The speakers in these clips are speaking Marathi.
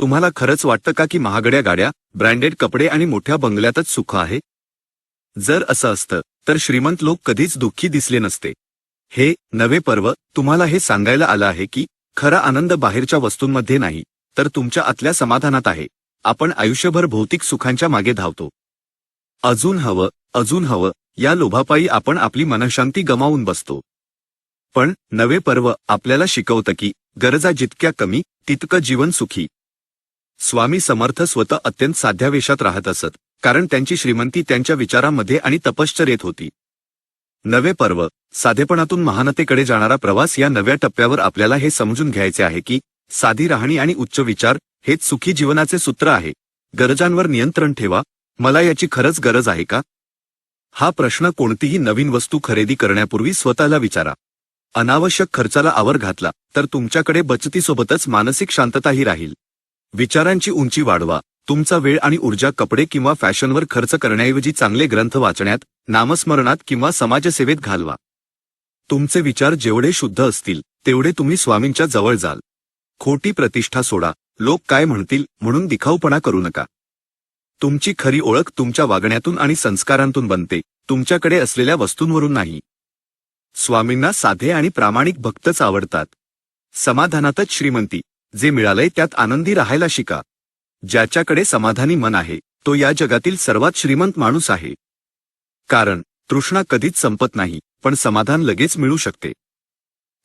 तुम्हाला खरंच वाटतं का की महागड्या गाड्या ब्रँडेड कपडे आणि मोठ्या बंगल्यातच सुख आहे? जर असं असतं तर श्रीमंत लोक कधीच दुःखी दिसले नसते. हे नवे पर्व तुम्हाला हे सांगायला आलं आहे की खरा आनंद बाहेरच्या वस्तूंमध्ये नाही तर तुमच्या आतल्या समाधानात आहे. आपण आयुष्यभर भौतिक सुखांच्या मागे धावतो. अजून हवं अजून हवं या लोभापायी आपण आपली मनशांती गमावून बसतो. पण नवे पर्व आपल्याला शिकवतं की गरजा जितक्या कमी तितकं जीवन सुखी. स्वामी समर्थ स्वतः अत्यंत साध्यावेशात राहत असत कारण त्यांची श्रीमंती त्यांच्या विचारांमध्ये आणि तपश्चर्येत होती. नवे पर्व साधेपणातून महानतेकडे जाणारा प्रवास या नव्या टप्प्यावर आपल्याला हे समजून घ्यायचे आहे की साधी राहणी आणि उच्च विचार हेच सुखी जीवनाचे सूत्र आहे. गरजांवर नियंत्रण ठेवा मला याची खरंच गरज आहे का? हा प्रश्न कोणतीही नवीन वस्तू खरेदी करण्यापूर्वी स्वतःला विचारा. अनावश्यक खर्चाला आवर घातला तर तुमच्याकडे बचतीसोबतच मानसिक शांतताही राहील. विचारांची उंची वाढवा. तुमचा वेळ आणि ऊर्जा कपडे किंवा फॅशनवर खर्च करण्याऐवजी चांगले ग्रंथ वाचण्यात नामस्मरणात किंवा समाजसेवेत घालवा. तुमचे विचार जेवढे शुद्ध असतील तेवढे तुम्ही स्वामींच्या जवळ जाल. खोटी प्रतिष्ठा सोडा. लोक काय म्हणतील म्हणून दिखाऊपणा करू नका. तुमची खरी ओळख तुमच्या वागण्यातून आणि संस्कारांतून बनते. तुमच्याकडे असलेल्या वस्तूंवरून नाही. स्वामींना साधे आणि प्रामाणिक भक्तच आवडतात समाधानातच श्रीमंती. जे मिळालंय त्यात आनंदी राहायला शिका. ज्याच्याकडे समाधानी मन आहे तो या जगातील सर्वात श्रीमंत माणूस आहे. कारण तृष्णा कधीच संपत नाही पण समाधान लगेच मिळू शकते.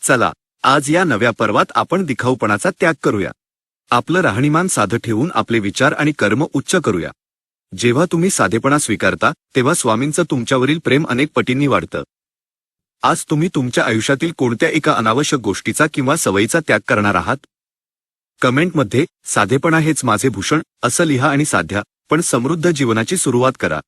चला आज या नव्या पर्वात आपण दिखाऊपणाचा त्याग करूया. आपलं राहणीमान साधं ठेवून आपले विचार आणि कर्म उच्च करूया. जेव्हा तुम्ही साधेपणा स्वीकारता तेव्हा स्वामींचं तुमच्यावरील प्रेम अनेक पटींनी वाढतं. आज तुम्ही तुमच्या आयुष्यातील कोणत्या एका अनावश्यक गोष्टीचा किंवा सवयीचा त्याग करणार आहात? कमेंटमध्ये साधेपणा हेच माझे भूषण असं लिहा आणि साध्या पण समृद्ध जीवनाची सुरुवात करा.